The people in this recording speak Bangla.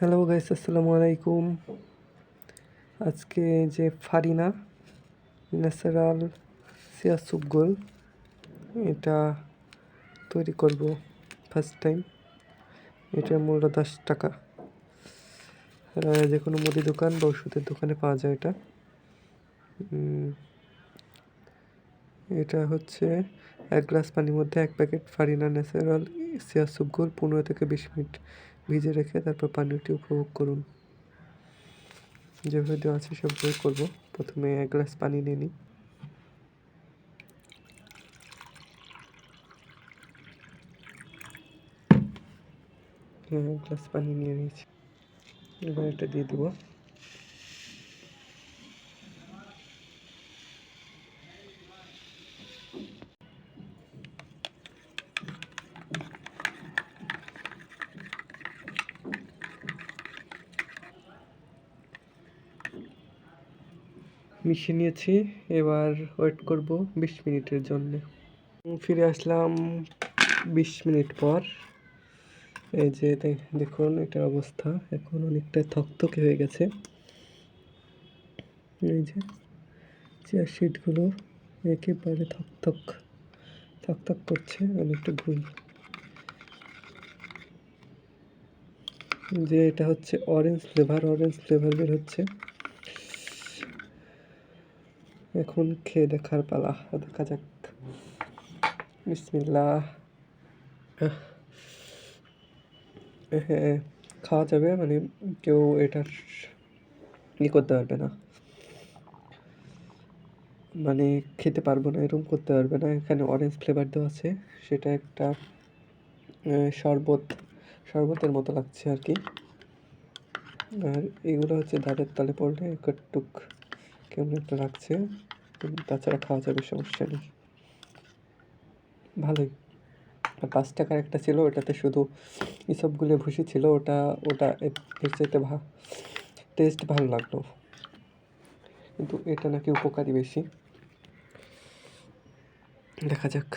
হ্যালো গাইস আসসালামু আলাইকুম আজকে যে ফারিনা ন্যাচারাল সিয়া সুপ গোল, এটা তৈরি করব ফার্স্ট টাইম এটার মূল্য দশ টাকা। যে কোনো মুদি দোকান বা ওষুধের দোকানে পাওয়া যায় এটা। এটা হচ্ছে এক গ্লাস পানির মধ্যে এক প্যাকেট ফারিনা ন্যাচারাল সিয়া সুপগোল পনেরো থেকে বিশ মিনিট ভিজে রেখে তারপর পানীয়টি উপভোগ করুন। যেভাবে দেওয়া আছে সেভাবে করব। প্রথমে এক গ্লাস পানি নিয়ে নিই। হ্যাঁ এক গ্লাস পানি নিয়ে নিয়েছি। এবার এটা দিয়ে দেবো। মিশিয়ে নিয়েছি। এবার ওয়েট করব বিশ মিনিটের জন্য। ফিরে আসলাম বিশ মিনিট পর। এই যে দেখুন এটার অবস্থা। এখন অনেকটা থকথকে হয়ে গেছে। এই যে চেয়ার শিটগুলো একেবারে থকথক থকথক করছে অনেকটা ঘুই যে এটা হচ্ছে অরেঞ্জ ফ্লেভার অরেঞ্জ ফ্লেভার বের হচ্ছে। এখন খেয়ে দেখার পালা দেখা যাক। বিসমিল্লাহ। আহ, হ্যাঁ খাওয়া যাবে মানে কেউ এটার ই করতে পারবে না। মানে খেতে পারব না এরকম করতে পারবে না। এখানে অরেঞ্জ ফ্লেভার দেওয়া আছে সেটা একটা শরবত শরবতের মতো লাগছে আর কি। আর এগুলো হচ্ছে দাঁতের তালে পড়লে একটুক কেমন একটা লাগছে। তাছাড়া খাওয়া যাবে সমস্যা নেই। ভালোই। পাঁচ টাকার একটা ছিল, ওটাতে শুধু এসবগুলো ভুসি ছিল, ওটা ওটা এর চাইতে ভা টেস্ট ভালো লাগল। কিন্তু এটা নাকি উপকারী বেশি। দেখা যাক।